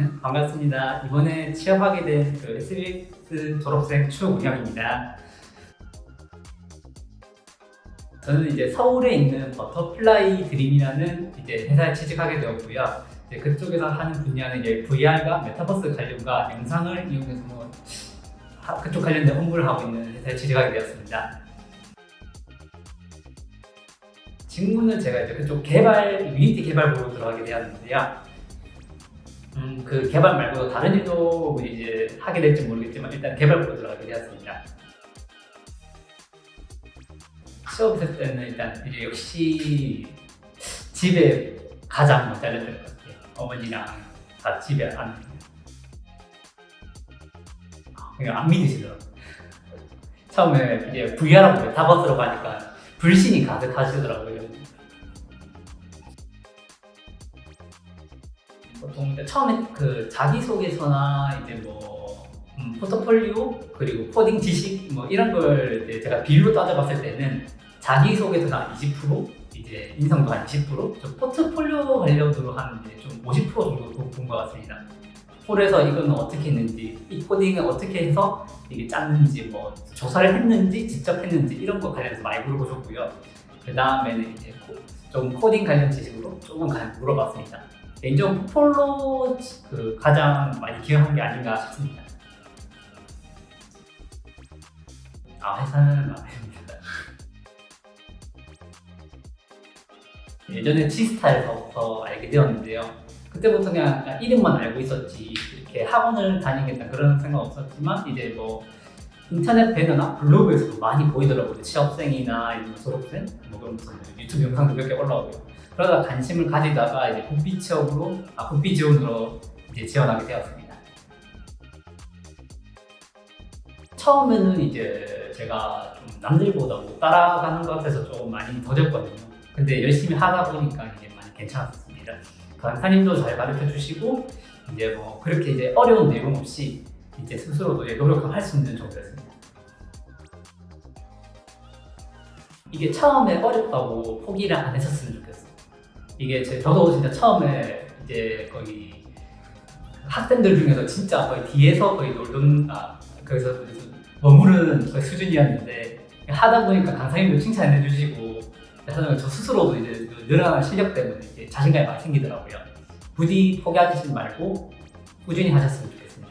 반갑습니다. 이번에 취업하게 된 그 SBX 졸업생 최우영입니다. 저는 이제 서울에 있는 버터플라이 드림이라는 이제 회사에 취직하게 되었고요. 이제 그쪽에서 하는 분야는 이제 VR과 메타버스 관련과 영상을 이용해서 뭐 하- 그쪽 관련된 업무를 하고 있는 회사에 취직하게 되었습니다. 직무는 제가 이제 그쪽 개발, 유니티 개발부로 들어가게 되었는데요. 음, 그 개발 말고도 다른 일도 이제 하게 될지 모르겠지만 일단 개발부로 들어가게 되었습니다. 취업했을 때는 일단 이제 역시 집에 가장 못 잘렸던 것 같아요. 어머니랑 다 집에 안 그냥 안 믿으시더라고요. 처음에 이제 VR하고 메타버스로 가니까 불신이 가득하시더라고요. 보통 처음에 그 자기소개서나 이제 뭐 음, 포트폴리오 그리고 코딩 지식 뭐 이런 걸 이제 제가 비율로 따져봤을 때는 자기소개서가 20% 이제 인성도 한 20%저 포트폴리오 관련으로 한 이제 좀 50% 정도 본 것 같습니다. 폴에서 이거는 어떻게 했는지 이 코딩을 어떻게 해서 이게 짰는지 뭐 조사를 했는지 직접 했는지 이런 거 관련해서 많이 물어보셨고요. 그 다음에는 이제 코- 좀 코딩 관련 지식으로 조금 가- 물어봤습니다. 개인적으로 폴로 그 가장 많이 기억한 게 아닌가 싶습니다. 아 회사는 말입니다. 예전에 치스타에서부터 알게 되었는데요. 그때부터 그냥 이름만 알고 있었지 이렇게 학원을 다니겠다 그런 생각 없었지만 이제 뭐 인터넷 배너나 블로그에서도 많이 보이더라고요. 취업생이나 이런 졸업생 뭐 그런 유튜브 영상도 몇 개 올라오고요. 그러다 관심을 가지다가 이제 국비 취업으로 아 국비 지원으로 이제 지원하게 되었습니다. 처음에는 이제 제가 좀 남들보다 못 따라가는 것 같아서 조금 많이 더뎠거든요. 근데 열심히 하다 보니까 이제 많이 괜찮았습니다. 강사님도 잘 가르쳐 주시고 이제 뭐 그렇게 이제 어려운 내용 없이 이제 스스로도 이제 노력을 할 수 있는 정도였습니다. 이게 처음에 어렵다고 포기를 안 했었으면 좋겠어요. 이게 제, 저도 진짜 처음에 이제 거의 학생들 중에서 진짜 거의 뒤에서 거의 놀던 아 거기서 머무르는 거의 수준이었는데 하다 보니까 강사님도 칭찬해 주시고 그래서 저 스스로도 이제 그 늘어나는 실력 때문에 이제 자신감이 많이 생기더라고요. 부디 포기하지 말고 꾸준히 하셨으면 좋겠어요.